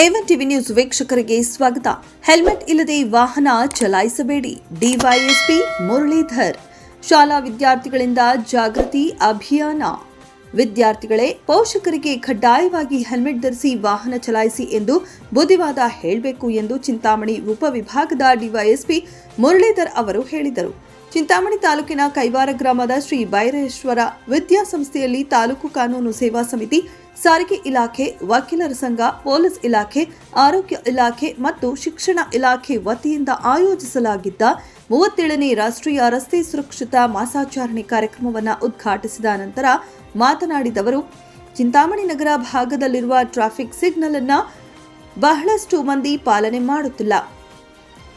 A one TV news ವೀಕ್ಷಕರಿಗೆ ಸ್ವಾಗತ. Helmet ಇಲ್ಲದೆ ವಾಹನ ಚಲಾಯಿಸಬೇಡಿ. ಡಿವೈಎಸ್ಪಿ ಮುರಳೀಧರ್. ಶಾಲಾ ವಿದ್ಯಾರ್ಥಿಗಳಿಂದ ಜಾಗೃತಿ ಅಭಿಯಾನ. ವಿದ್ಯಾರ್ಥಿಗಳೇ, ಪೋಷಕರಿಗೆ ಕಡ್ಡಾಯವಾಗಿ ಹೆಲ್ಮೆಟ್ ಧರಿಸಿ ವಾಹನ ಚಲಾಯಿಸಿ ಎಂದು ಬುದ್ಧಿವಾದ ಹೇಳಬೇಕು ಎಂದು ಚಿಂತಾಮಣಿ ಉಪವಿಭಾಗದ ಡಿವೈಎಸ್ಪಿ ಮುರಳೀಧರ್ ಅವರು ಹೇಳಿದರು. ಚಿಂತಾಮಣಿ ತಾಲೂಕಿನ ಕೈವಾರ ಗ್ರಾಮದ ಶ್ರೀ ಬೈರೇಶ್ವರ ವಿದ್ಯಾಸಂಸ್ಥೆಯಲ್ಲಿ ತಾಲೂಕು ಕಾನೂನು ಸೇವಾ ಸಮಿತಿ, ಸಾರಿಗೆ ಇಲಾಖೆ, ವಕೀಲರ ಸಂಘ, ಪೊಲೀಸ್ ಇಲಾಖೆ, ಆರೋಗ್ಯ ಇಲಾಖೆ ಮತ್ತು ಶಿಕ್ಷಣ ಇಲಾಖೆ ವತಿಯಿಂದ ಆಯೋಜಿಸಲಾಗಿದ್ದ ಮೂವತ್ತೇಳನೇ ರಾಷ್ಟ್ರೀಯ ರಸ್ತೆ ಸುರಕ್ಷತಾ ಮಾಸಾಚರಣೆ ಕಾರ್ಯಕ್ರಮವನ್ನು ಉದ್ಘಾಟಿಸಿದ ನಂತರ ಮಾತನಾಡಿದವರು ಚಿಂತಾಮಣಿ ನಗರ ಭಾಗದಲ್ಲಿರುವ ಟ್ರಾಫಿಕ್ ಸಿಗ್ನಲ್ ಅನ್ನು ಬಹಳಷ್ಟು ಮಂದಿ ಪಾಲನೆ ಮಾಡುತ್ತಿಲ್ಲ.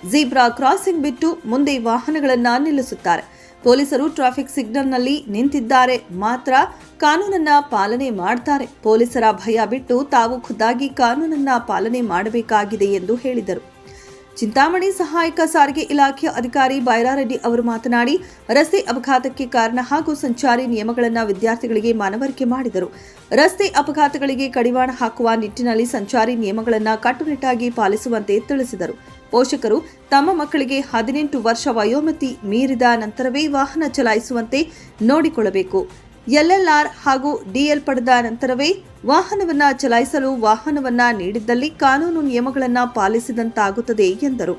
ಜೀಬ್ರಾ ಕ್ರಾಸಿಂಗ್ ಬಿಟ್ಟು ಮುಂದೆ ವಾಹನಗಳನ್ನ ನಿಲ್ಲಿಸುತ್ತಾರೆ. ಪೊಲೀಸರು ಟ್ರಾಫಿಕ್ ಸಿಗ್ನಲ್ನಲ್ಲಿ ನಿಂತಿದ್ದಾರೆ. ಮಾತ್ರ ಕಾನೂನನ್ನ ಪಾಲನೆ ಮಾಡ್ತಾರೆ. ಪೊಲೀಸರ ಭಯ ಬಿಟ್ಟು ತಾವು ಖುದ್ದಾಗಿ ಕಾನೂನನ್ನ ಪಾಲನೆ ಮಾಡಬೇಕಾಗಿದೆ ಎಂದು ಹೇಳಿದರು. ಚಿಂತಾಮಣಿ ಸಹಾಯಕ ಸಾರಿಗೆ ಇಲಾಖೆ ಅಧಿಕಾರಿ ಬೈರಾರೆಡ್ಡಿ ಅವರು ಮಾತನಾಡಿ, ರಸ್ತೆ ಅಪಘಾತಕ್ಕೆ ಕಾರಣ ಹಾಗೂ ಸಂಚಾರಿ ನಿಯಮಗಳನ್ನು ವಿದ್ಯಾರ್ಥಿಗಳಿಗೆ ಮನವರಿಕೆ ಮಾಡಿದರು. ರಸ್ತೆ ಅಪಘಾತಗಳಿಗೆ ಕಡಿವಾಣ ಹಾಕುವ ನಿಟ್ಟಿನಲ್ಲಿ ಸಂಚಾರಿ ನಿಯಮಗಳನ್ನು ಕಟ್ಟುನಿಟ್ಟಾಗಿ ಪಾಲಿಸುವಂತೆ ತಿಳಿಸಿದರು. ಪೋಷಕರು ತಮ್ಮ ಮಕ್ಕಳಿಗೆ ಹದಿನೆಂಟು ವರ್ಷ ವಯೋಮತಿ ಮೀರಿದ ನಂತರವೇ ವಾಹನ ಚಲಾಯಿಸುವಂತೆ ನೋಡಿಕೊಳ್ಳಬೇಕು. ಎಲ್ಎಲ್ಆರ್ ಹಾಗೂ ಡಿಎಲ್ ಪಡೆದ ನಂತರವೇ ವಾಹನವನ್ನ ಚಲಾಯಿಸಲು ವಾಹನವನ್ನ ನೀಡಿದ್ದಲ್ಲಿ ಕಾನೂನು ನಿಯಮಗಳನ್ನು ಪಾಲಿಸಿದಂತಾಗುತ್ತದೆ ಎಂದರು.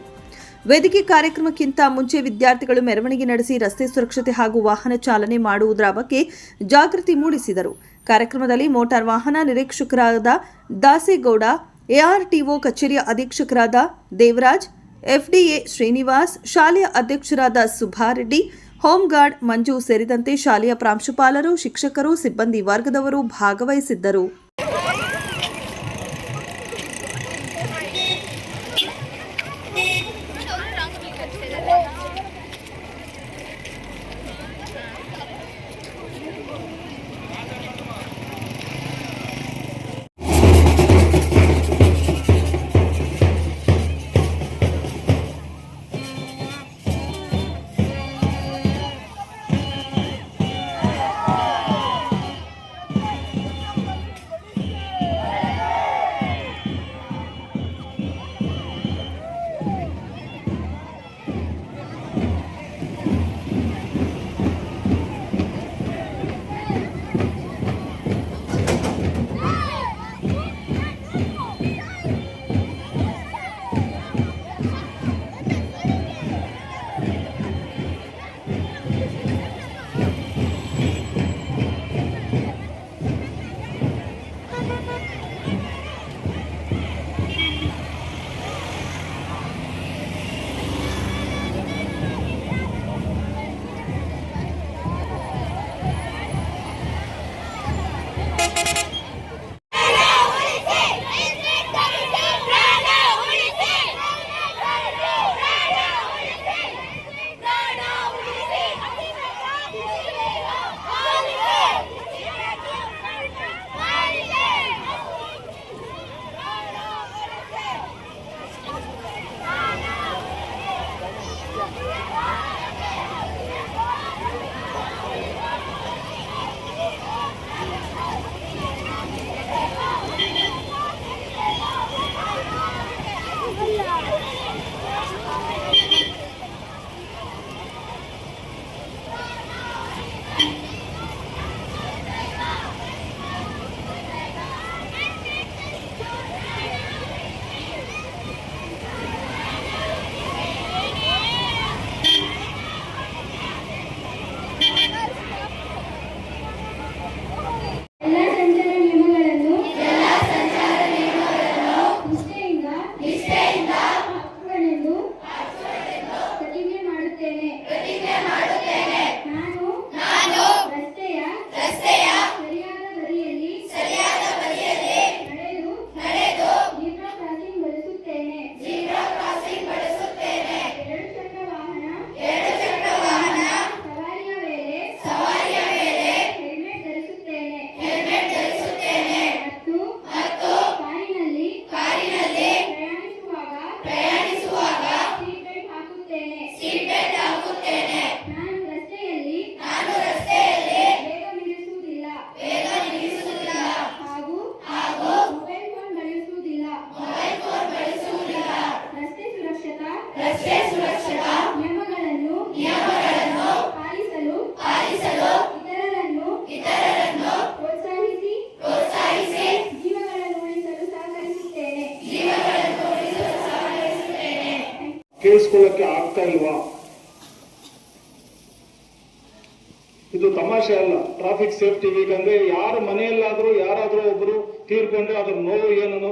ವೇದಿಕೆ ಕಾರ್ಯಕ್ರಮಕ್ಕಿಂತ ಮುಂಚೆ ವಿದ್ಯಾರ್ಥಿಗಳು ಮೆರವಣಿಗೆ ನಡೆಸಿ ರಸ್ತೆ ಸುರಕ್ಷತೆ ಹಾಗೂ ವಾಹನ ಚಾಲನೆ ಮಾಡುವುದರ ಬಗ್ಗೆ ಜಾಗೃತಿ ಮೂಡಿಸಿದರು. ಕಾರ್ಯಕ್ರಮದಲ್ಲಿ ಮೋಟಾರ್ ವಾಹನ ನಿರೀಕ್ಷಕರಾದ ದಾಸೇಗೌಡ, ಎಆರ್ಟಿಒ ಕಚೇರಿಯ ಅಧೀಕ್ಷಕರಾದ ದೇವರಾಜ್, ಎಫ್ಡಿಎ ಶ್ರೀನಿವಾಸ್, ಶಾಲೆಯ ಅಧ್ಯಕ್ಷರಾದ ಸುಭಾರೆಡ್ಡಿ ಹೋಮ್ ಗಾರ್ಡ್ ಮಂಜು ಸೇರಿದಂತೆ ಶಾಲೆಯ ಪ್ರಾಂಶುಪಾಲರು ಶಿಕ್ಷಕರು ಸಿಬ್ಬಂದಿ ವರ್ಗದವರು ಭಾಗವಹಿಸಿದ್ದರು.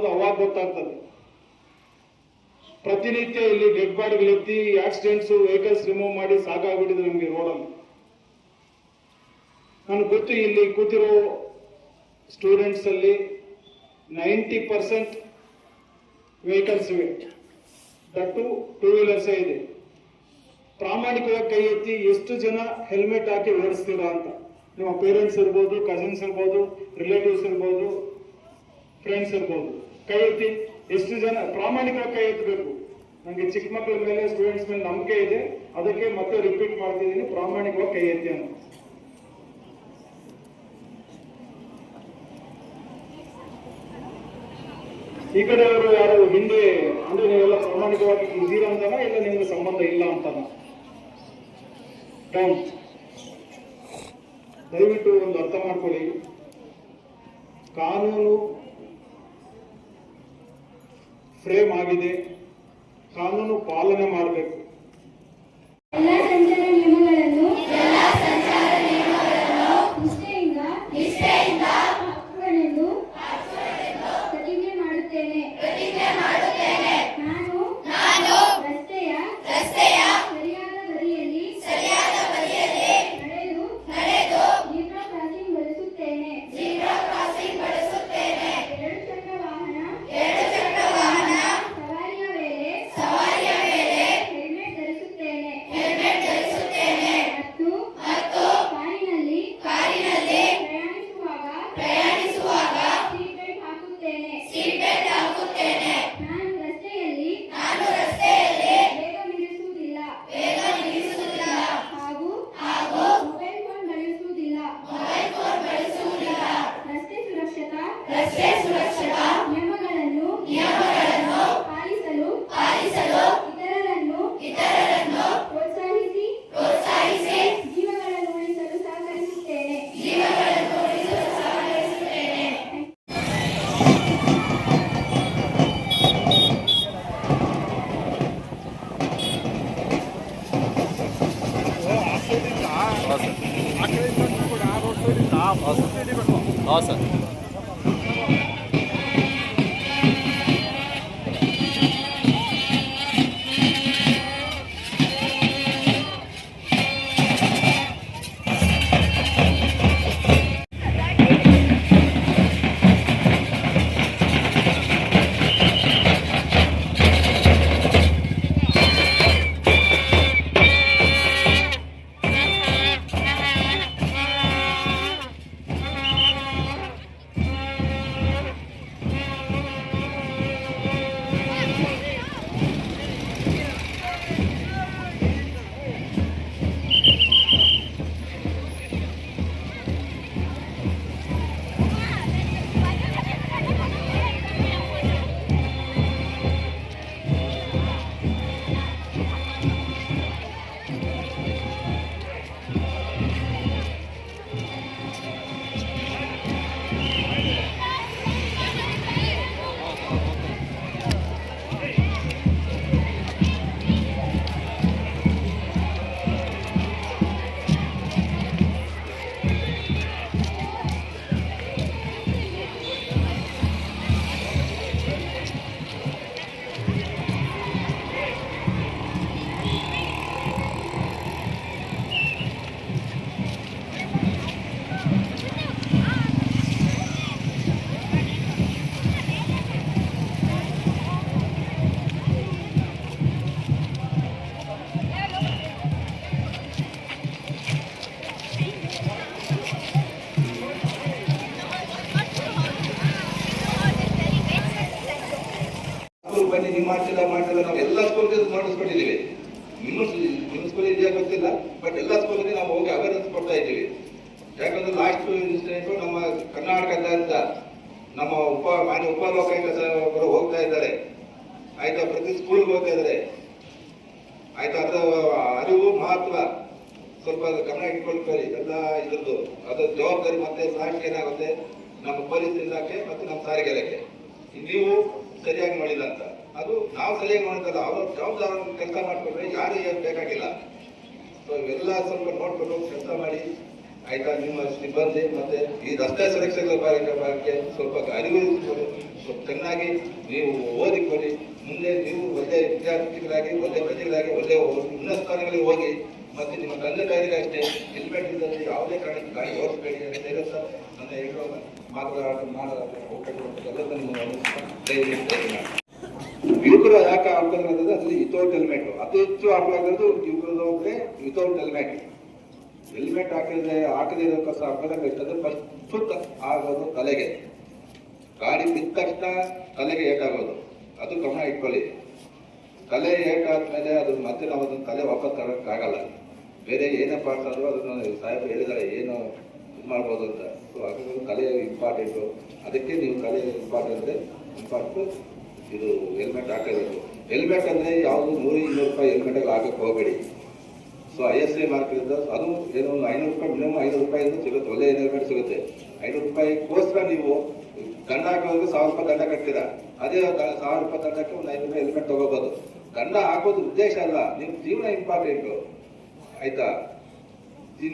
ಅನ್ನೋದು ಅವಾಗ ಗೊತ್ತಾಗ್ತದೆ. ಪ್ರತಿನಿತ್ಯ ಇಲ್ಲಿ ಡೆಡ್ ಬಾಡಿಗಳೆತ್ತಿ ಆಕ್ಸಿಡೆಂಟ್ಸ್ ವೆಹಿಕಲ್ಸ್ ರಿಮೂವ್ ಮಾಡಿ ಸಾಕಾಗ್ಬಿಟ್ಟಿದೆ ನಮಗೆ ರೋಡಲ್ಲಿ ನನಗೆ ಗೊತ್ತು ಇಲ್ಲಿ ಕೂತಿರೋ ಸ್ಟೂಡೆಂಟ್ಸ್ ಅಲ್ಲಿ ನೈಂಟಿ ಪರ್ಸೆಂಟ್ ವೆಹಿಕಲ್ಸ್ ಇವೆ. ದಟ್ಟು ಟೂ ವೀಲರ್ಸೇ ಇದೆ. ಪ್ರಾಮಾಣಿಕವಾಗಿ ಕೈ ಎತ್ತಿ ಎಷ್ಟು ಜನ ಹೆಲ್ಮೆಟ್ ಹಾಕಿ ಓಡಿಸ್ತೀರಾ ಅಂತ. ನಿಮ್ಮ ಪೇರೆಂಟ್ಸ್ ಇರ್ಬೋದು ಕಸಿನ್ಸ್ ಇರ್ಬೋದು ರಿಲೇಟಿವ್ಸ್ ಇರ್ಬೋದು ಫ್ರೆಂಡ್ಸ್ ಇರ್ಬೋದು. ಕೈ ಎತ್ತಿ ಎಷ್ಟು ಜನ ಪ್ರಾಮಾಣಿಕವಾಗಿ ಕೈ ಎತ್ತಬೇಕು? ನನಗೆ ಚಿಕ್ಕ ಮಕ್ಕಳ ಮೇಲೆ ಸ್ಟೂಡೆಂಟ್ಸ್ ಮೇಲೆ ನಂಬಿಕೆ ಇದೆ. ಅದಕ್ಕೆ ಮತ್ತೆ ರಿಪೀಟ್ ಮಾಡ್ತಿದ್ದೀನಿ, ಪ್ರಾಮಾಣಿಕವಾಗಿ ಕೈ ಎತ್ತಿ ಅಂತ. ಈ ಕಡೆಯವರು ಯಾರು ಹಿಂದೆ, ಅಂದ್ರೆ ನೀವೆಲ್ಲ ಪ್ರಾಮಾಣಿಕವಾಗಿ ಇದ್ದೀರಾ ಅಂತಾನ, ಇಲ್ಲ ನಿಮ್ಗೆ ಸಂಬಂಧ ಇಲ್ಲ ಅಂತಾನ? ದಯವಿಟ್ಟು ಒಂದು ಅರ್ಥ ಮಾಡ್ಕೊಳ್ಳಿ. ಕಾನೂನು ಫ್ರೇಮ್ ಆಗಿದೆ ಕಾನೂನು ಪಾಲನೆ ಮಾಡಬೇಕು. ನೀವು ಮಾಡ್ತಿಲ್ಲ ಮಾಡ್ತಿಲ್ಲ ನಾವು ಎಲ್ಲ ಸ್ಕೂಲ್ಗೆ ಮಾಡಿಸ್ಕೊಂಡಿದ್ದೀವಿ ನಿಮ್ಮ ನಿಮ್ಮ ಸ್ಕೂಲ್ ಇದೆಯಾ ಗೊತ್ತಿಲ್ಲ ಬಟ್ ಎಲ್ಲ ಸ್ಕೂಲ್ಗೆ ನಾವು ಹೋಗಿ ಅವೇರ್ನೆಸ್ ಕೊಡ್ತಾ ಇದ್ದೀವಿ. ಯಾಕಂದ್ರೆ ಲಾಸ್ಟ್ ಇನ್ಸಿಡೆಂಟು ನಮ್ಮ ಕರ್ನಾಟಕದಿಂದ ನಮ್ಮ ಉಪ, ಮಾನ್ಯ ಉಪಲೋಕಾಯುಕ್ತ ಸಾಹೇಬರು ಹೋಗ್ತಾ ಇದ್ದಾರೆ. ಆಯ್ತಾ, ಪ್ರತಿ ಸ್ಕೂಲ್ಗೆ ಹೋಗ್ತಾ ಇದ್ದಾರೆ ಆಯ್ತಾ, ಅದರ ಅರಿವು, ಮಹತ್ವ ಸ್ವಲ್ಪ ಗಮನ ಇಟ್ಕೊಳ್ತಾರೆ ಎಲ್ಲ ಇದ್ರದ್ದು. ಅದರ ಜವಾಬ್ದಾರಿ ಮತ್ತೆ ಲಾಸ್ಟ್ ಏನಾಗುತ್ತೆ? ನಮ್ಮ ಪೊಲೀಸ್ ಇಲಾಖೆ ಮತ್ತು ನಮ್ಮ ಸಾರಿಗೆ ಇಲಾಖೆ. ನೀವು ಸರಿಯಾಗಿ ಮಾಡಿಲ್ಲ ಅಂತ. ಅದು ನಾವು ಸಲಹೆ ಮಾಡಿದಲ್ಲ ಅವರು ಜವಾಬ್ದಾರ ಕೆಲಸ ಮಾಡಿಕೊಂಡ್ರೆ ಯಾರು ಏನು ಬೇಕಾಗಿಲ್ಲ ಸೊ ಇವೆಲ್ಲ ಸ್ವಲ್ಪ ನೋಡಿಕೊಂಡು ಕೆಲಸ ಮಾಡಿ ಆಯ್ತಾ, ನಿಮ್ಮ ಸಿಬ್ಬಂದಿ ಮತ್ತೆ ಈ ರಸ್ತೆ ಸುರಕ್ಷತೆ ಬಗ್ಗೆ ಬಗ್ಗೆ ಸ್ವಲ್ಪ ಅರಿವು ಇಟ್ಕೊಳ್ಳಿ. ಸ್ವಲ್ಪ ಚೆನ್ನಾಗಿ ನೀವು ಓದಿಕೊಳ್ಳಿ ಮುಂದೆ ನೀವು ಒಳ್ಳೆ ವಿದ್ಯಾರ್ಥಿಗಳಾಗಿ, ಒಳ್ಳೆ ಪ್ರಜೆಗಳಾಗಿ, ಒಳ್ಳೆ ಉನ್ನತ ಸ್ಥಾನಗಳಿಗೆ ಹೋಗಿ ಮತ್ತೆ ನಿಮ್ಮ ತಂದೆ ತಾಯಿಗೆ ಅಷ್ಟೇ ಹೆಲ್ಮೆಟ್ ಇದ್ದಲ್ಲಿ ಯಾವುದೇ ಕಾರಣಕ್ಕೆ ಗಾಡಿ ಓಡಿಸಬೇಡಿ ಅಂತ ಹೇಳುತ್ತಾ ನನ್ನ ಹೇಳೋ ಮಾಡೋ ಅವಕಾಶ ಎಲ್ಲದನ್ನು ನಿಮ್ಮ. ಯುವಕರು ಯಾಕೆ ಆಡ್ತಾರೆ ಅಂದ್ರೆ ಅದು ವಿತೌಟ್ ಹೆಲ್ಮೆಟ್ ಅತಿ ಹೆಚ್ಚು ಅಪಘಾತ ಯುವಕರು ಅಂದ್ರೆ ವಿತೌಟ್ ಹೆಲ್ಮೆಟ್ ಹೆಲ್ಮೆಟ್ ಹಾಕಿದ್ರೆ, ಹಾಕದೇ ಇರೋ ಕಸ ಹಾಕಿದಾಗ ಎಷ್ಟಂದ್ರೆ ಫಸ್ಟ್ ಆಗೋದು ತಲೆಗೆ. ಗಾಡಿ ಬಿದ್ದ ತಕ್ಷಣ ತಲೆಗೆ ಏಟಾಗೋದು ಅದು ಗಮನ ಇಟ್ಕೊಳ್ಳಿ. ತಲೆ ಏಟಾದ್ಮೇಲೆ ಅದು ಮತ್ತೆ ನಾವು ಅದನ್ನು ತಲೆ ವಾಪಸ್ ತರೋಕ್ಕಾಗಲ್ಲ ಬೇರೆ ಏನೇ ಪಾರ್ಟ್ಸ್ ಆದರೂ ಅದನ್ನು ಸಾಹೇಬ್ ಹೇಳಿದ್ದಾರೆ, ಏನು ಇದು ಮಾಡ್ಬೋದು ಅಂತ. ಸೊ ಹಾಗಾಗಿ ತಲೆ ಇಂಪಾರ್ಟೆಂಟು ಅದಕ್ಕೆ ನೀವು ತಲೆ ಇಂಪಾರ್ಟೆಂಟ್ ಇಂಪಾರ್ಟು ಇದು ಹೆಲ್ಮೆಟ್ ಹಾಕೋದು ಹೆಲ್ಮೆಟ್ ಅಂದರೆ ಯಾವುದು ನೂರು, ಇನ್ನೂರು ರೂಪಾಯಿ ಹೆಲ್ಮೆಟಲ್ಲಿ ಹಾಕಕ್ಕೆ ಹೋಗಬೇಡಿ. ಸೊ ಐ ಎಸ್ ಐ ಮಾರ್ಕಿಂದ ಅದು ಏನೋ ಒಂದು ಐನೂರು ರೂಪಾಯಿ ಮಿನಿಮಮ್ ಐನೂರು ರೂಪಾಯಿಂದ ಸಿಗುತ್ತೆ, ಒಳ್ಳೆ ಹೆಲ್ಮೆಟ್ ಸಿಗುತ್ತೆ. ಐನೂರು ರೂಪಾಯಿಗೋಸ್ಕರ ನೀವು ಗಂಡ ಹಾಕೋದು ಸಾವಿರ ರೂಪಾಯಿ ದಂಡ ಕಟ್ತೀರಾ? ಅದೇ ಸಾವಿರ ರೂಪಾಯಿ ದಂಡಕ್ಕೆ ಒಂದು ಐನೂರು ರೂಪಾಯಿ ಹೆಲ್ಮೆಟ್ ತೊಗೋಬೋದು. ಗಂಡ ಹಾಕೋದು ಉದ್ದೇಶ ಅಲ್ಲ ನಿಮ್ಮ ಜೀವನ ಇಂಪಾರ್ಟೆಂಟು ಆಯಿತಾ?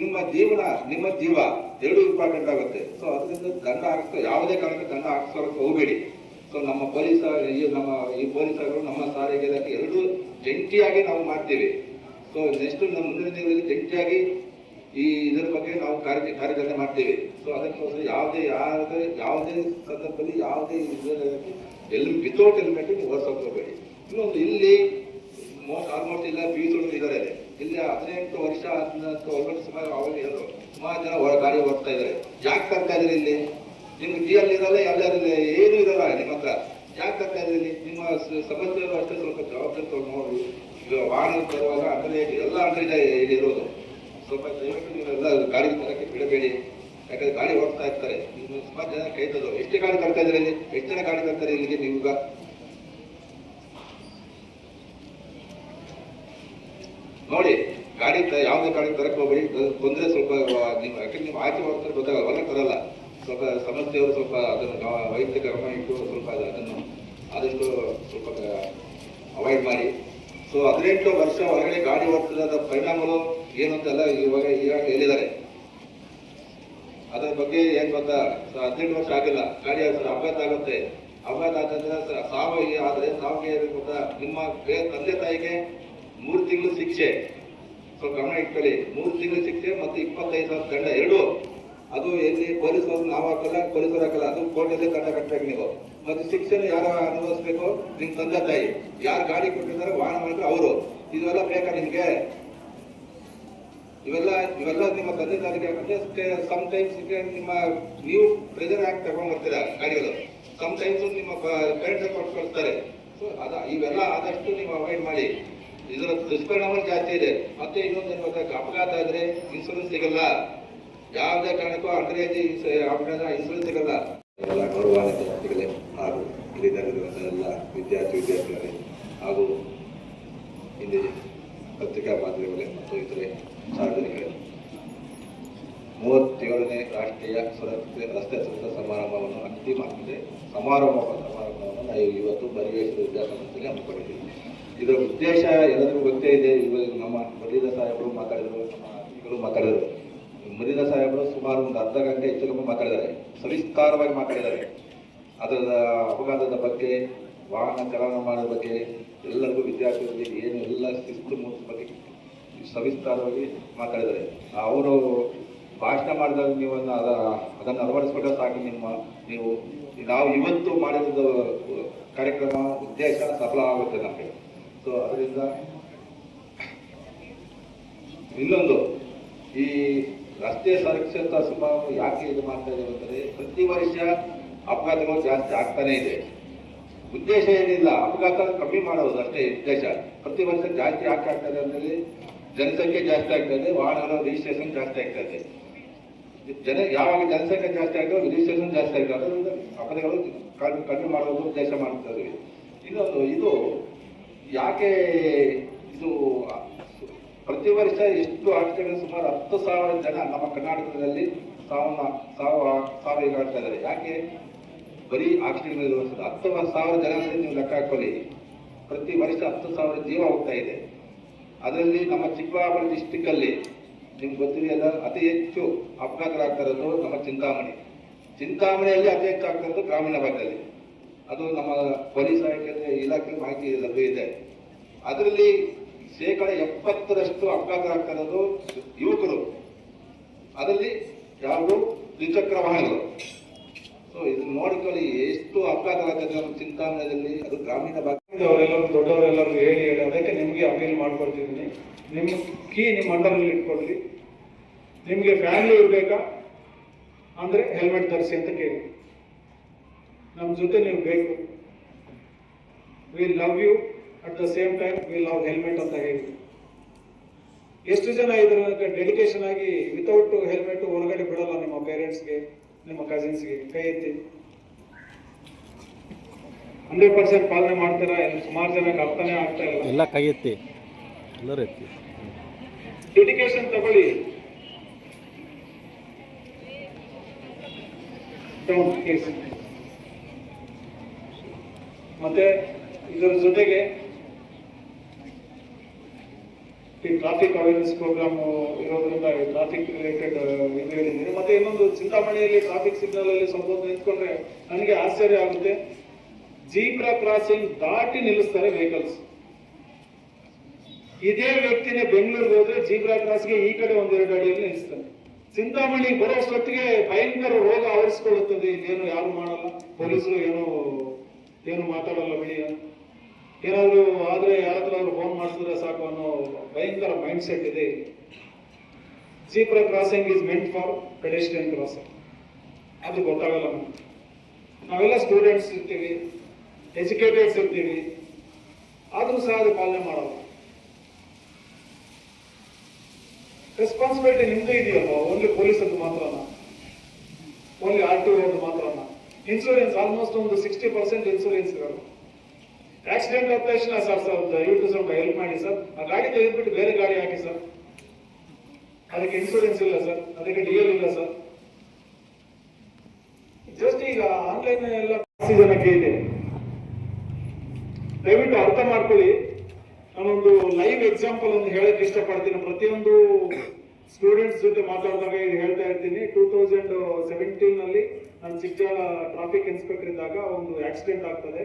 ನಿಮ್ಮ ಜೀವನ, ನಿಮ್ಮ ಜೀವ, ಎರಡು ಇಂಪಾರ್ಟೆಂಟ್ ಆಗುತ್ತೆ. ಸೊ ಅದರಿಂದ ಗಂಡ ಹಾಕ್ತಾ ಯಾವುದೇ ಕಾರಣಕ್ಕೆ ಗಂಡ ಹಾಕ್ಸೋಕೆ ಹೋಗಬೇಡಿ. ಸೊ ನಮ್ಮ ಪೊಲೀಸ ಈ ನಮ್ಮ, ಈ ಪೊಲೀಸರು ನಮ್ಮ ಸಾರಿಗೆ ಇಲಾಖೆ ಎರಡೂ ಜಂಟಿಯಾಗಿ ನಾವು ಮಾಡ್ತೀವಿ. ಸೊ ನೆಕ್ಸ್ಟ್ ನಮ್ಮ ಮುಂದಿನ ದಿನಗಳಲ್ಲಿ ಜಂಟಿಯಾಗಿ ಈ ಇದರ ಬಗ್ಗೆ ನಾವು ಕಾರ್ಯ ಕಾರ್ಯಾಚರಣೆ ಮಾಡ್ತೀವಿ. ಸೊ ಅದಕ್ಕೋಸ್ಕರ ಯಾವುದೇ ಯಾವುದೇ ಯಾವುದೇ ಸಂದರ್ಭದಲ್ಲಿ ಯಾವುದೇ ಎಲ್ಲಿ ವಿತೌಟ್ ಹೆಲ್ಮೆಟ್ ಓಡಿಸೋಕೆ ಹೋಗಬೇಡಿ. ಇನ್ನೊಂದು ಇಲ್ಲಿ ಮೋಸ್ಟ್ ಆಲ್ಮೋಸ್ಟ್ ಇಲ್ಲ ಪಿ ಯು ಇಲ್ಲಿ ಹದಿನೆಂಟು ವರ್ಷ ಹದಿನೆಂಟು ವರ್ಷ ಸುಮಾರು ಅವಾಗ ಸುಮಾರು ಜನ ಹೊರ ಗಾಡಿ ಓಡ್ತಾ ಇದ್ದಾರೆ ಜಾಕ್ ತರ್ತಾ ಇಲ್ಲಿ? ನಿಮ್ಗೆ ಜಿ ಅಲ್ಲಿ ಇರಲ್ಲ ಎಲ್ಲರಲ್ಲಿ ಏನು ಇರಲ್ಲ, ನಿಮ್ಮ ಹತ್ರ. ಯಾಕೆ ಇದ್ರಿ ನಿಮ್ಮ ಸಮಸ್ಯೆಗಳು ಅಷ್ಟೇ ಸ್ವಲ್ಪ ಜವಾಬ್ದಾರಿ ತಗೊಂಡು ನೋಡಿ. ಈಗ ವಾಹನ ತರುವಾಗ ಅಂದ್ರೆ ಎಲ್ಲ ಅಂದ್ರೆ ಇಲ್ಲಿ ಇರೋದು. ಸ್ವಲ್ಪ ದಯವಿಟ್ಟು ನೀವೆಲ್ಲ ಗಾಡಿ ತರಕ್ಕೆ ಬಿಡಬೇಡಿ. ಯಾಕಂದ್ರೆ ಗಾಡಿ ಓಡ್ತಾ ಇರ್ತಾರೆ. ನಿಮ್ಮ ಸುಮಾರು ಜನ ಕೈತದೋ ಎಷ್ಟು ಗಾಡಿ ತರ್ತಾ ಇದ್ರಿ ಇಲ್ಲಿ, ಎಷ್ಟು ಜನ ಗಾಡಿ ತರ್ತಾರೆ ಇಲ್ಲಿಗೆ ನೀವು ನೋಡಿ, ಗಾಡಿ ಯಾವುದೇ ಗಾಡಿ ತರಕ್ಕೆ ಹೋಗ್ಬೇಡಿ. ತೊಂದರೆ ಸ್ವಲ್ಪ ನೀವು ಯಾಕಂದ್ರೆ ನೀವು ಆಚೆ ಹೋಗ್ತಾರೆ ಗೊತ್ತಾಗಲ್ಲ ಹೊರಗೆ ತರಲ್ಲ. ಸ್ವಲ್ಪ ಸಮಸ್ಯೆಯವರು ಸ್ವಲ್ಪ ಅದನ್ನು ವೈಯಕ್ತಿಕ ಗಮನ ಇಟ್ಟು ಸ್ವಲ್ಪ ಅದು- ಅದನ್ನು ಆದಷ್ಟು ಸ್ವಲ್ಪ ಅವಾಯ್ಡ್ ಮಾಡಿ. ಸೊ ಹದಿನೆಂಟು ವರ್ಷ ಹೊರಗಡೆ ಗಾಡಿ ಓಡಿಸಿದ ಪರಿಣಾಮಗಳು ಏನು ಅಂತೆಲ್ಲ ಇವಾಗ ಇವಾಗ ಹೇಳಿದ್ದಾರೆ. ಅದರ ಬಗ್ಗೆ ಏನು ಗೊತ್ತಾ? ಹದಿನೆಂಟು ವರ್ಷ ಆಗಿಲ್ಲ. ಗಾಡಿ ಅಪಘಾತ ಆಗುತ್ತೆ. ಅಪಘಾತ ಆದ್ರೆ ಸಾವು ಆದರೆ ಸಾವಿಗೆ ಗೊತ್ತಾ ನಿಮ್ಮ ತಂದೆ ತಾಯಿಗೆ ಮೂರು ತಿಂಗಳು ಶಿಕ್ಷೆ. ಸ್ವಲ್ಪ ಗಮನ ಇಟ್ಕೊಳ್ಳಿ. ಮೂರು ತಿಂಗಳು ಶಿಕ್ಷೆ ಮತ್ತು ಇಪ್ಪತ್ತೈದು ಸಾವಿರ ದಂಡ ಎರಡು. ಅದು ಎಲ್ಲಿ ಪೊಲೀಸರು ನಾವು ಹಾಕಲ್ಲ, ಪೊಲೀಸರು ಹಾಕಲ್ಲ, ಅದು ಕೋರ್ಟಲ್ಲೇ ಕಟ್ಟ ಕಟ್ಟಾಗಿ ನೀವು. ಮತ್ತು ಶಿಕ್ಷಣ ಯಾರು ಅನುಭವಿಸ್ಬೇಕು? ನಿಮ್ ತಂದೆ, ತಾಯಿ. ಯಾರು ಗಾಡಿ ಕೊಟ್ಟಿದ್ದಾರೆ ವಾಹನ ಮಾಡಿದ್ರೆ ಅವರು. ಇದೆಲ್ಲ ಬೇಕಾ ನಿಮ್ಗೆ? ಇವೆಲ್ಲ ಇವೆಲ್ಲ ನಿಮ್ಮ ತಂದೆ, ತಾಯಿಗೆ ಸಮ್ ಟೈಮ್ಸ್ ನಿಮ್ಮ, ನೀವು ಪ್ರೆಸರ್ ಆಗಿ ತಗೊಂಡ್ ಬರ್ತೀರಾ ಗಾಡಿಗಳು? ಸಮ್ ಟೈಮ್ಸ್ ನಿಮ್ಮ ಪೇರೆಂಟ್ಸ್ ಕೊಟ್ಟು ಕಳಿಸ್ತಾರೆ ಸೊ ಅದ, ಇವೆಲ್ಲ ಆದಷ್ಟು ನೀವು ಅವಾಯ್ಡ್ ಮಾಡಿ. ಇದರ ದುಷ್ಪರಿಣಾಮ ಜಾಸ್ತಿ ಇದೆ. ಮತ್ತೆ ಇನ್ನೊಂದು ಅಪಘಾತ ಆದ್ರೆ ಇನ್ಸೂರೆನ್ಸ್ ಸಿಗಲ್ಲ. ಯಾವುದೇ ಕಾರಣಕ್ಕೂ ಅಂಗ್ರೇಜಿ ಏಜ್ ಹೆಸರು ಸಿಗಲ್ಲ ಎಲ್ಲ ಗೌರವಾದ ವ್ಯಕ್ತಿಗಳೇ ಹಾಗೂ ಹಿರಿಯರಿರುವಂತಹ ಎಲ್ಲ ವಿದ್ಯಾರ್ಥಿ ವಿದ್ಯಾರ್ಥಿಗಳೇ ಹಾಗೂ ಇಲ್ಲಿ ಪತ್ರಿಕಾ ಮಾಧ್ಯಮಗಳೇ ಮತ್ತು ಇತರೆ ಸಾರ್ವಜನಿಕರೇ. ಮೂವತ್ತೇಳನೇ ರಾಷ್ಟ್ರೀಯ ಸುರಕ್ಷತೆ ರಸ್ತೆ ಸುರಕ್ಷತಾ ಸಮಾರಂಭವನ್ನು ಅತಿ ಮಾಡಿದೆ ಸಮಾರಂಭ ಸಮಾರಂಭವನ್ನು ನಾವು ಇವತ್ತು ಬರಿವೇಶ್ವರ ವಿದ್ಯಾಸಂಸ್ಥೆಯಲ್ಲಿ ಹಮ್ಮಿಕೊಂಡಿದ್ದೀವಿ ಇದರ ಉದ್ದೇಶ ಎಲ್ಲರಿಗೂ ಗೊತ್ತೇ ಇದೆ. ಇವಾಗ ನಮ್ಮ ಬಡೀದ ಸಾಹೇಬರು ಮಾತಾಡಿದರು, ನಮ್ಮ ಮಾತಾಡಿದರು. ಮರಿದ ಸಾಹೇಬರು ಸುಮಾರು ಒಂದು ಅರ್ಧ ಗಂಟೆ ಹೆಚ್ಚು ಕಮ್ಮಿ ಮಾತಾಡಿದ್ದಾರೆ. ಸವಿಸ್ತಾರವಾಗಿ ಮಾತಾಡಿದ್ದಾರೆ. ಅದರ ಅಪಘಾತದ ಬಗ್ಗೆ, ವಾಹನ ಚಲನ ಮಾಡೋದ ಬಗ್ಗೆ, ಎಲ್ಲರಿಗೂ ವಿದ್ಯಾರ್ಥಿಗಳಿಗೆ ಏನು ಎಲ್ಲ ಶಿಸ್ತು ಮೂಲ ಬಗ್ಗೆ ಸವಿಸ್ತಾರವಾಗಿ ಮಾತಾಡಿದ್ದಾರೆ. ಅವರು ಭಾಷಣ ಮಾಡಿದಾಗ ನೀವು ಅದನ್ನ ಅದ- ಅದನ್ನು ಅಳವಡಿಸ್ಕೊಂಡ್ರೆ ಸಾಕು ನಿಮ್ಮ, ನೀವು, ನಾವು ಇವತ್ತು ಮಾಡಿದ ಕಾರ್ಯಕ್ರಮ, ಉದ್ದೇಶ ಸಫಲ ಆಗುತ್ತೆ ನಮಗೆ ಸೊ ಅದರಿಂದ ಇನ್ನೊಂದು ಈ ರಸ್ತೆ ಸುರಕ್ಷತಾ ಸುಮಾರು ಯಾಕೆ ಇದು ಮಾಡ್ತಾ ಇದ್ದೇವೆ ಅಂದರೆ ಪ್ರತಿ ವರ್ಷ ಅಪಘಾತಗಳು ಜಾಸ್ತಿ ಆಗ್ತಾನೆ ಇದೆ. ಉದ್ದೇಶ ಏನಿಲ್ಲ, ಅಪಘಾತ ಕಮ್ಮಿ ಮಾಡೋದು ಅಷ್ಟೇ ಉದ್ದೇಶ. ಪ್ರತಿ ವರ್ಷ ಜಾಸ್ತಿ ಯಾಕೆ ಆಗ್ತದೆ ಅಂದರೆ ಜನಸಂಖ್ಯೆ ಜಾಸ್ತಿ ಆಗ್ತದೆ ವಾಹನಗಳ ರಿಜಿಸ್ಟ್ರೇಷನ್ ಜಾಸ್ತಿ ಆಗ್ತದೆ ಜನ ಯಾವಾಗ ಜನಸಂಖ್ಯೆ ಜಾಸ್ತಿ ಆಗ್ತದೆ ರಿಜಿಸ್ಟ್ರೇಷನ್ ಜಾಸ್ತಿ ಆಗ್ತದೆ. ಅದರಿಂದ ಅಪಘಾತಗಳು ಕಡಿಮೆ ಕಡಿಮೆ ಮಾಡೋದು ಉದ್ದೇಶ ಮಾಡ್ತಾರೆ. ಇನ್ನೊಂದು, ಇದು ಯಾಕೆ ಇದು ಪ್ರತಿ ವರ್ಷ ಎಷ್ಟು ಆಕ್ಸಿಡೆಂಟ್ ಸುಮಾರು ಹತ್ತು ಸಾವಿರ ಜನ ನಮ್ಮ ಕರ್ನಾಟಕದಲ್ಲಿ ಸಾವನ್ನ, ಸಾವು ಸಾವಿಗಾಡ್ತಾ ಇದ್ದಾರೆ. ಯಾಕೆ? ಬರೀ ಇರುವಂಥದ್ದು ಹತ್ತು ಸಾವಿರ ಜನ ನೀವು ಲೆಕ್ಕ ಹಾಕೊಳ್ಳಿ. ಪ್ರತಿ ವರ್ಷ ಹತ್ತು ಸಾವಿರ ಜೀವ ಹೋಗ್ತಾ ಇದೆ. ಅದರಲ್ಲಿ ನಮ್ಮ ಚಿಕ್ಕಬಳ್ಳಾಪುರ ಡಿಸ್ಟಿಕ್ ಅಲ್ಲಿ ನಿಮ್ಗೆ ಗೊತ್ತಿದೆಯಲ್ಲ ಅತಿ ಹೆಚ್ಚು ಅಪಘಾತಗಳಾಗ್ತಾ ನಮ್ಮ ಚಿಂತಾಮಣಿ. ಚಿಂತಾಮಣಿಯಲ್ಲಿ ಅತಿ ಹೆಚ್ಚು ಆಗ್ತಾ ಗ್ರಾಮೀಣ ಭಾಗದಲ್ಲಿ. ಅದು ನಮ್ಮ ಪೊಲೀಸ್ ಇಲಾಖೆ ಮಾಹಿತಿ ಲಭ್ಯ ಇದೆ. ಅದರಲ್ಲಿ ಶೇಕಡ ಎಪ್ಪತ್ತರಷ್ಟು ಅಪಘಾತ ಇರೋದು ಯುವಕರು. ಅದರಲ್ಲಿ ಯಾವುದು ದ್ವಿಚಕ್ರ ವಾಹನಗಳು. ಸೊ ಇದನ್ನ ನೋಡಿಕೊಳ್ಳಿ ಎಷ್ಟು ಅಪಘಾತ ಆಗ್ತದೆ ನಮ್ಮ ಚಿಂತಾಮಣದಲ್ಲಿ ಅದು ಗ್ರಾಮೀಣ ಭಾಗ. ಅವರೆಲ್ಲರೂ ದೊಡ್ಡವರೆಲ್ಲರೂ ಹೇಳಿ ಹೇಳಿ, ಅದಕ್ಕೆ ನಿಮಗೆ ಅಪೀಲ್ ಮಾಡ್ಕೊಳ್ತಿದ್ದೀನಿ ನಿಮ್ಮ ಕೀ ನಿಮ್ಮ ಅಂಡರ್ನಲ್ಲಿ ಇಟ್ಕೊಳ್ಳಿ ನಿಮಗೆ ಫ್ಯಾಮಿಲಿ ಇರಬೇಕಾ ಅಂದರೆ ಹೆಲ್ಮೆಟ್ ಧರಿಸಿ ಅಂತ ಕೇಳಿ. ನಮ್ಮ ಜೊತೆ ನೀವು ಬೇಕು. We love you at the same time will have helmet ಅಂತ ಹೇಳಿ ಎಷ್ಟು ಜನ ಇದ್ರ? ಡೆಡಿಕೇಶನ್ ಆಗಿ ವಿತೌಟ್ ಹೆಲ್ಮೆಟ್ ಹೊರಗಡೆ ಬಿಡಲ್ಲ ನಿಮ್ಮ ಪೇರೆಂಟ್ಸ್ಗೆ ನಿಮ್ಮ ಕಸಿನ್ಸ್ಗೆ ಕೈ ಎತ್ತಿ ಹಂಡ್ರೆಡ್ ಪರ್ಸೆಂಟ್ ಪಾಲನೆ ಮಾಡ್ತೀರಾ? ಸುಮಾರು ಜನಕ್ಕೆ ಅರ್ಥನೇ ಆಗ್ತಾ ಇಲ್ಲ. ಎಲ್ಲ ಕೈ ಎತ್ತಿ ಎಲ್ಲರೂ ಎತ್ತಿ. ಡೆಡಿಕೇಶನ್ ತಗೊಳ್ಳಿ. ಮತ್ತೆ ಇದರ ಜೊತೆಗೆ ಈ ಟ್ರಾಫಿಕ್ ಅವೇರ್ನೆಸ್ ಪ್ರೋಗ್ರಾಮ್ ಇರೋದ್ರಿಂದ ಟ್ರಾಫಿಕ್ ರಿಲೇಟೆಡ್ ಇದು ಹೇಳಿದ್ದೀನಿ. ಮತ್ತೆ ಇನ್ನೊಂದು ಚಿಂತಾಮಣಿಯಲ್ಲಿ ಟ್ರಾಫಿಕ್ ಸಿಗ್ನಲ್ ಅಲ್ಲಿ ಸ್ವಲ್ಪ ನಿಂತ್ಕೊಂಡ್ರೆ ನನಗೆ ಆಶ್ಚರ್ಯ ಆಗುತ್ತೆ. ಜೀಬ್ರಾ ಕ್ರಾಸಿಂಗ್ ದಾಟಿ ನಿಲ್ಲಿಸ್ತಾರೆ ವೆಹಿಕಲ್ಸ್ ಇದೇ ವ್ಯಕ್ತಿನೇ ಬೆಂಗಳೂರಿಗೆ ಹೋದ್ರೆ ಜೀಬ್ರಾ ಕ್ರಾಸ್ಗೆ ಈ ಕಡೆ ಒಂದೆರಡು ಅಡಿಯಲ್ಲಿ ನಿಲ್ಲಿಸ್ತಾನೆ ಚಿಂತಾಮಣಿ ಬರೋಷ್ಟೊತ್ತಿಗೆ ಭಯಂಕರ ರೋಗ ಆವರಿಸ್ಕೊಳ್ಳುತ್ತದೆ. ಇಲ್ಲೇನು ಯಾರು ಮಾಡಲ್ಲ? ಪೊಲೀಸರು ಏನು ಏನು ಮಾತಾಡಲ್ಲ ಬಿಡಿ ಏನಾದ್ರು ಆದರೆ ಯಾರಾದರೂ ಫೋನ್ ಮಾಡಿಸಿದ್ರೆ ಸಾಕು ಅನ್ನೋ ಭಯಂಕರ ಮೈಂಡ್ ಸೆಟ್ ಇದೆ. Zebra crossing is meant for pedestrian crossing ಅದು ಗೊತ್ತಾಗಲ್ಲ ನಮಗೆ. ನಾವೆಲ್ಲ ಸ್ಟೂಡೆಂಟ್ಸ್ ಇರ್ತೀವಿ ಎಜುಕೇಟೆಡ್ಸ್ ಇರ್ತೀವಿ. ಆದರೂ ಸಹ ಅದು ಪಾಲನೆ ಮಾಡಲ್ಲ. ರೆಸ್ಪಾನ್ಸಿಬಿಲಿಟಿ ನಿಮ್ದು ಇದೆಯಲ್ಲ ಓನ್ಲಿ ಪೊಲೀಸದ್ದು ಮಾತ್ರನ? ಓನ್ಲಿ ಆರ್ ಟಿ ಓದು ಮಾತ್ರನ? ಇನ್ಸೂರೆನ್ಸ್ ಆಲ್ಮೋಸ್ಟ್ ಒಂದು ಸಿಕ್ಸ್ಟಿ ಪರ್ಸೆಂಟ್ ಇನ್ಸೂರೆನ್ಸ್ ಇರೋದು ಆಕ್ಸಿಡೆಂಟ್ ತಕ್ಷಣ ಸರ್ ಸರ್ ದಯವಿಟ್ಟು ಸ್ವಲ್ಪ ಹೆಲ್ಪ್ ಮಾಡಿ ಸರ್ ಆ ಗಾಡಿ ತೆಗೆದ್ಬಿಟ್ಟು ಬೇರೆ ಗಾಡಿ ಹಾಕಿ ಸರ್ ಅದಕ್ಕೆ ಇನ್ಶೂರೆನ್ಸ್ ಇಲ್ಲ ಸರ್ ಅದಕ್ಕೆ ಡಿ ಎಲ್ ಇಲ್ಲ ಸರ್ ಜಸ್ಟ್ ಈಗ ಆನ್ಲೈನ್ ಎಲ್ಲ ಜನಕ್ಕೆ ಇದೆ ದಯವಿಟ್ಟು ಅರ್ಥ ಮಾಡ್ಕೊಳ್ಳಿ. ನಾನೊಂದು ಲೈವ್ ಎಕ್ಸಾಂಪಲ್ ಒಂದು ಹೇಳಕ್ ಇಷ್ಟಪಡ್ತೀನಿ. ಪ್ರತಿಯೊಂದು ಸ್ಟೂಡೆಂಟ್ಸ್ ಜೊತೆ ಮಾತಾಡಿದಾಗ ಇದು ಹೇಳ್ತಾ ಇರ್ತೀನಿ. ಟೂ ತೌಸಂಡ್ ಸೆವೆಂಟೀನ್ನಲ್ಲಿ ನಾನು ಚಿಕ್ಕಜಾಳ ಟ್ರಾಫಿಕ್ ಇನ್ಸ್ಪೆಕ್ಟರ್ ಇದ್ದಾಗ ಒಂದು ಆಕ್ಸಿಡೆಂಟ್ ಆಗ್ತದೆ.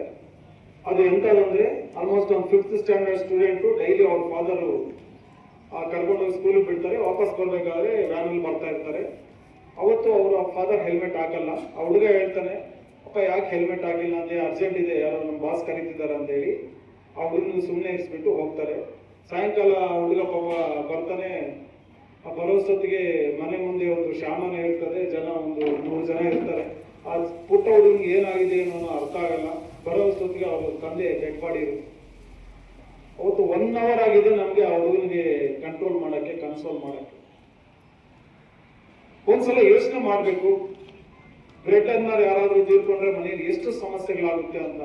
ಅದು ಎಂತದಂದ್ರೆ ಆಲ್ಮೋಸ್ಟ್ ಒಂದು ಫಿಫ್ತ್ ಸ್ಟ್ಯಾಂಡರ್ಡ್ ಸ್ಟೂಡೆಂಟು ಡೈಲಿ ಅವ್ರ ಫಾದರು ಕರ್ಕೊಂಡು ಸ್ಕೂಲಿಗೆ ಬಿಡ್ತಾರೆ, ವಾಪಸ್ ಬರಬೇಕಾದ್ರೆ ವ್ಯಾನ್ ಅಲ್ಲಿ ಬರ್ತಾ ಇರ್ತಾರೆ. ಅವತ್ತು ಅವರ ಫಾದರ್ ಹೆಲ್ಮೆಟ್ ಹಾಕಲ್ಲ. ಆ ಹುಡುಗ ಹೇಳ್ತಾನೆ, ಅಪ್ಪ, ಯಾಕೆ ಹೆಲ್ಮೆಟ್ ಹಾಕಿಲ್ಲ ಅಂದ್ರೆ ಅರ್ಜೆಂಟ್ ಇದೆ, ಯಾರೋ ನಮ್ಮ ಬಾಸ್ ಕರೀತಿದ್ದಾರೆ ಅಂತ ಹೇಳಿ ಆ ಹುಡುಗನ ಸುಮ್ಮನೆ ಇಸ್ಬಿಟ್ಟು ಹೋಗ್ತಾರೆ. ಸಾಯಂಕಾಲ ಆ ಹುಡುಗ ಪಾಪ ಬರ್ತಾನೆ, ಆ ಬರೋಷ್ಟೊತ್ತಿಗೆ ಮನೆ ಮುಂದೆ ಒಂದು ಶಾಮನ ಇರ್ತದೆ, ಜನ ಒಂದು ಮೂರು ಜನ ಇರ್ತಾರೆ. ಆ ಪುಟ್ಟ ಹುಡುಗನಿಗೆ ಏನಾಗಿದೆ ಅನ್ನೋ ಅರ್ಥ ಆಗಲ್ಲ. ಬರೋಷ್ಟೊತ್ತಿಗೆ ಅವ್ರ ತಂದೆ ಡೆಡ್ ಬಾಡಿ ಅವತ್ತು ಒನ್ ಅವರ್ ಆಗಿದೆ ನಮಗೆ ಆ ಹುಡುಗನಿಗೆ ಕಂಟ್ರೋಲ್ ಮಾಡಕ್ಕೆ ಕನ್ಸೋಲ್ ಮಾಡಕ್ಕೆ. ಒಂದ್ಸಲ ಯೋಚನೆ ಮಾಡಬೇಕು. ಬ್ರೆಡ್ ಯಾರಾದರೂ ತೀರ್ಕೊಂಡ್ರೆ ಮನೆಯಲ್ಲಿ ಎಷ್ಟು ಸಮಸ್ಯೆಗಳಾಗುತ್ತೆ ಅಂತ.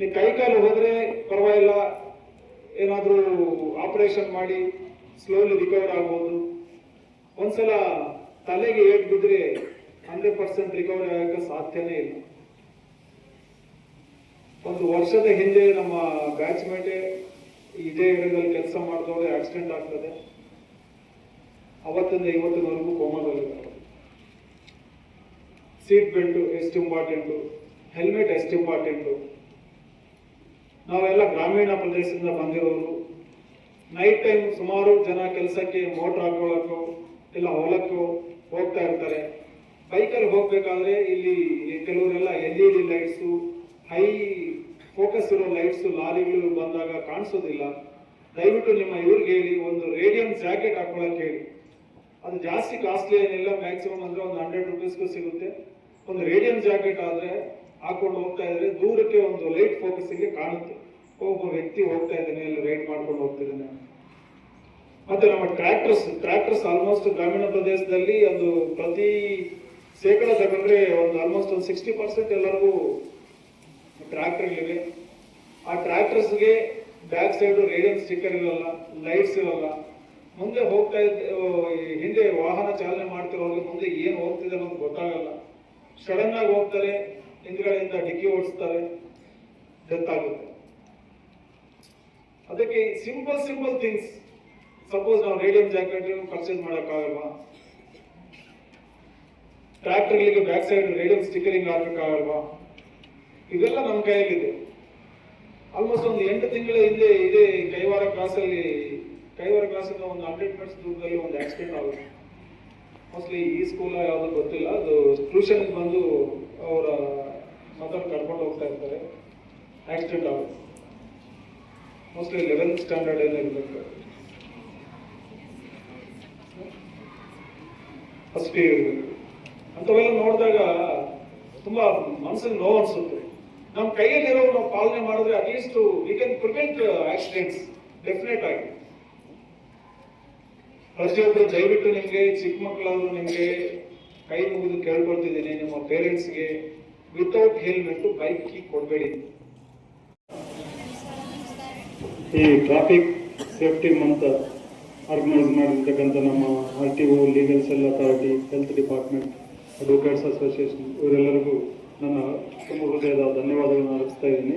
ನೀ ಕೈ ಕಾಲು ಹೋದ್ರೆ ಪರವಾಗಿಲ್ಲ. ಏನಾದ್ರೂ ಆಪರೇಷನ್ ಮಾಡಿ ಸ್ಲೋಲಿ ರಿಕವರ್ ಆಗ್ಬೋದು. ಒಂದ್ಸಲ ತಲೆಗೆ ಏಟ್ ಬಿದ್ರೆ ಹಂಡ್ರೆಡ್ ಪರ್ಸೆಂಟ್ ರಿಕವರಿ ಆಗಕ್ಕೆ ಸಾಧ್ಯನೇ ಇಲ್ಲ. ಒಂದು ವರ್ಷದ ಹಿಂದೆ ನಮ್ಮ ಬ್ಯಾಚ್ ಮೇಟೆ ಇದೇ ಏರಿಯಾದಲ್ಲಿ ಕೆಲಸ ಮಾಡಿದವರು ಆಕ್ಸಿಡೆಂಟ್ ಆಗ್ತದೆ. ಅವತ್ತಿಂದ ಇವತ್ತಿನವರೆಗೂ ಕೋಮಾದಲ್ಲಿದ್ದಾರೆ ಸೀಟ್ ಬೆಲ್ಟ್, ಎಷ್ಟು ಇಂಪಾರ್ಟೆಂಟು, ಹೆಲ್ಮೆಟ್ ಎಷ್ಟು ಇಂಪಾರ್ಟೆಂಟು. ನಾವೆಲ್ಲ ಗ್ರಾಮೀಣ ಪ್ರದೇಶದಿಂದ ಬಂದಿರೋರು. ನೈಟ್ ಟೈಮ್ ಸುಮಾರು ಜನ ಕೆಲಸಕ್ಕೆ ಮೋಟರ್ ಹಾಕೊಳ್ಳೋಕ್ಕೋ, ಇಲ್ಲ ಹೊಲಕ್ಕೋ ಹೋಗ್ತಾ ಇರ್ತಾರೆ. ಬೈಕಲ್ಲಿ ಹೋಗ್ಬೇಕಾದ್ರೆ ಇಲ್ಲಿ ಕೆಲವರೆಲ್ಲ L E D lights, high focus ಇರೋ ಲೈಟ್ಸ್ ಲಾರಿಗಳು ಬಂದಾಗ ಕಾಣಿಸೋದಿಲ್ಲ. ದಯವಿಟ್ಟು ನಿಮ್ಮ ಇವ್ರಿಗೆ ಹೇಳಿ, ಒಂದು ರೇಡಿಯಂ ಜಾಕೆಟ್ ಹಾಕೊಳಕ್ಕೆ ಹೇಳಿ. ಅದು ಜಾಸ್ತಿ ಕಾಸ್ಟ್ಲಿ ಏನಿಲ್ಲ ಮ್ಯಾಕ್ಸಿಮಮ್ ಅಂದ್ರೆ ಒಂದು ಹಂಡ್ರೆಡ್ ರುಪೀಸ್ಗೂ ಸಿಗುತ್ತೆ. ಒಂದು ರೇಡಿಯಂ ಜಾಕೆಟ್ ಆದ್ರೆ ಹಾಕೊಂಡು ಹೋಗ್ತಾ ಇದ್ರೆ ದೂರಕ್ಕೆ ಒಂದು ಲೈಟ್ ಫೋಕಸಿಗೆ ಕಾಣುತ್ತೆ. ಒಬ್ಬ ವ್ಯಕ್ತಿ ಹೋಗ್ತಾ ಇದ್ದಾನೆ, ಅಲ್ಲಿ ರೈಡ್ ಮಾಡ್ಕೊಂಡು ಹೋಗ್ತಿದ್ದಾನೆ. ಮತ್ತೆ ನಮ್ಮ ಟ್ರ್ಯಾಕ್ಟರ್ಸ್ ಟ್ರ್ಯಾಕ್ಟರ್ಸ್ ಆಲ್ಮೋಸ್ಟ್ ಗ್ರಾಮೀಣ ಪ್ರದೇಶದಲ್ಲಿ ಒಂದು ಪ್ರತಿ ಶೇಕಡ ತಗೊಂಡ್ರೆ ಒಂದು ಆಲ್ಮೋಸ್ಟ್ ಒಂದು ಸಿಕ್ಸ್ಟಿ ಪರ್ಸೆಂಟ್ ಎಲ್ಲರಿಗೂ ಟ್ರ್ಯಾಕ್ಟರ್ಗಳಿವೆ. ಆ ಟ್ರ್ಯಾಕ್ಟರ್ಸ್ಗೆ ಬ್ಯಾಕ್ ಸೈಡ್ ರೇಡಿಯಂ ಸ್ಟಿಕ್ಕರ್ ಇರಲ್ಲ ಲೈಟ್ಸ್ ಇರಲ್ಲ ಮುಂದೆ ಹೋಗ್ತಾ ಇದ್ದ ಹಿಂದೆ ವಾಹನ ಚಾಲನೆ ಮಾಡ್ತಿರೋ ಮುಂದೆ ಏನು ಹೋಗ್ತಿದೆ ಅನ್ನೋದು ಗೊತ್ತಾಗಲ್ಲ. ಸಡನ್ ಆಗಿ ಹೋಗ್ತಾರೆ, ಹಿಂದ್ಗಡೆಯಿಂದ ಡಿಕ್ಕಿ ಓಡಿಸ್ತಾರೆ ಡೆತ್ ಆಗುತ್ತೆ. ಅದಕ್ಕೆ ಸಿಂಪಲ್ ಸಿಂಪಲ್ ಥಿಂಗ್ಸ್ ಸಪೋಸ್ ನಾವು ರೇಡಿಯಂ ಜಾಕೆಟ್ ಪರ್ಚೇಸ್ ಮಾಡೋಕ್ಕಾಗಲ್ವಾ? ಟ್ರ್ಯಾಕ್ಟರ್ಗಳಿಗೆ ಬ್ಯಾಕ್ ಸೈಡ್ ರೇಡಿಯಂ ಸ್ಟಿಕ್ಕರಿಂಗ್ ಹಾಕಕ್ಕಾಗಲ್ವಾ? ಇದೆಲ್ಲ ನಮ್ಮ ಕೈಯಲ್ಲಿದೆ ಆಲ್ಮೋಸ್ಟ್ ಒಂದು ಎಂಟು ತಿಂಗಳ ಹಿಂದೆ ಇದೇ ಕೈವಾರ ಕ್ರಾಸ್ ಅಲ್ಲಿ ಕೈವಾರ ಕ್ರಾಸ್ ಇಂದ ಒಂದು ಹಂಡ್ರೆಡ್ ಮೀಟರ್ಸ್ ದೂರದಲ್ಲಿ ಒಂದು ಆಕ್ಸಿಡೆಂಟ್ ಆಗುತ್ತೆ. ಮೋಸ್ಟ್ಲಿ ಈ ಸ್ಕೂಲ್ ಯಾವ್ದು ಗೊತ್ತಿಲ್ಲ. ಅದು ಟ್ಯೂಷನ್ ಬಂದು ಅವರ ಮದರ್ ಕರ್ಕೊಂಡು ಹೋಗ್ತಾ ಇರ್ತಾರೆ. ಆಕ್ಸಿಡೆಂಟ್ ಆಗುತ್ತೆ. ಮೋಸ್ಟ್ಲಿ ಲೆವೆಂತ್ ಸ್ಟ್ಯಾಂಡರ್ಡ್ ಏನೇ ಇರಬೇಕು. ಫಸ್ಟ್ ಇರಬೇಕು. ಅಂಥವೆಲ್ಲ ನೋಡಿದಾಗ ತುಂಬಾ ಮನಸ್ಸಿಗೆ ನೋವು ಅನ್ಸುತ್ತೆ. ನಮ್ಮ ಕೈಯಲ್ಲಿರೋ ನಾವು ಪಾಲನೆ ಮಾಡಿದ್ರೆ at least we can prevent accidents definite ಆಗಿ. ಪ್ರತಿಯೊಬ್ಬರು ದಯವಿಟ್ಟು ನಿಮಗೆ, ಚಿಕ್ಕ ಮಕ್ಕಳಾದ್ರು ನಿಮಗೆ ಕೈ ಮುಗಿದು ಕೇಳ್ಕೊಳ್ತಿದ್ದೀನಿ. ನಿಮ್ಮ ಪೇರೆಂಟ್ಸ್ಗೆ ವಿತೌಟ್ ಹೆಲ್ಮೆಟ್ ಬೈಕ್ ಕೀ ಕೊಡಬೇಡಿ. ಈ ಟ್ರಾಫಿಕ್ ಸೇಫ್ಟಿ ಮಂತ್ ಆರ್ಗನೈಸ್ ಮಾಡಿರ್ತಕ್ಕಂಥ ನಮ್ಮ R T O legal cell authority health department advocates association ಇವರೆಲ್ಲರಿಗೂ ನನ್ನ ತುಂಬ ಹೃದಯದ ಧನ್ಯವಾದಗಳನ್ನು ಅರ್ಪಿಸ್ತಾ ಇದ್ದೀನಿ.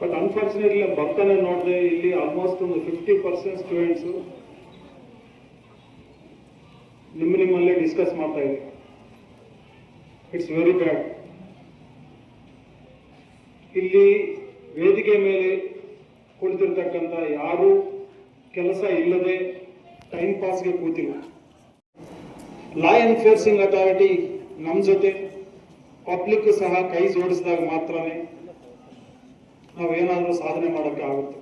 ಬಟ್ ಅನ್ಫಾರ್ಚುನೇಟ್ಲಿ ಬರ್ತಾನೆ ನೋಡಿದೆ, ಇಲ್ಲಿ ಆಲ್ಮೋಸ್ಟ್ ಒಂದು ಫಿಫ್ಟಿ ಪರ್ಸೆಂಟ್ ಸ್ಟೂಡೆಂಟ್ಸು ನಿಮ್ಮ ನಿಮ್ಮಲ್ಲೇ ಡಿಸ್ಕಸ್ ಮಾಡ್ತಾ ಇದ್ದೀವಿ ಇಟ್ಸ್ ವೆರಿ ಬ್ಯಾಡ್ ಇಲ್ಲಿ ವೇದಿಕೆ ಮೇಲೆ ಕುಳಿತಿರ್ತಕ್ಕಂಥ ಯಾರು ಕೆಲಸ ಇಲ್ಲದೆ ಟೈಮ್ ಪಾಸ್ಗೆ ಕೂತಿಲ್ಲ. ಲಾ ಎನ್ಫೋರ್ಸಿಂಗ್ ಅಥಾರಿಟಿ ನಮ್ಮ ಜೊತೆ ಪಬ್ಲಿಕ್ ಸಹ ಕೈ ಜೋಡಿಸಿದಾಗ ಮಾತ್ರನೇ ನಾವೇನಾದರೂ ಸಾಧನೆ ಮಾಡೋಕ್ಕೆ ಆಗುತ್ತೆ.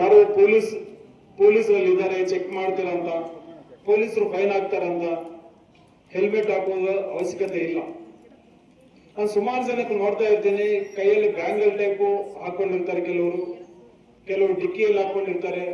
ಯಾರೋ ಪೊಲೀಸ್ ಪೊಲೀಸರಲ್ಲಿ ಇದ್ದಾರೆ ಚೆಕ್ ಮಾಡ್ತೀರಂತ, ಪೊಲೀಸರು ಫೈನ್ ಹಾಕ್ತಾರಂತ, ಹೆಲ್ಮೆಟ್ ಹಾಕುವ ಅವಶ್ಯಕತೆ ಇಲ್ಲ. ನಾನು ಸುಮಾರು ಜನಕ್ಕೆ ನೋಡ್ತಾ ಇರ್ತೀನಿ, ಕೈಯಲ್ಲಿ ಬ್ಯಾಂಗಲ್ ಟೈಪು ಹಾಕೊಂಡಿರ್ತಾರೆ ಕೆಲವರು ಕೆಲವರು ಡಿಕ್ಕಿಯಲ್ಲಿ ಹಾಕೊಂಡಿರ್ತಾರೆ.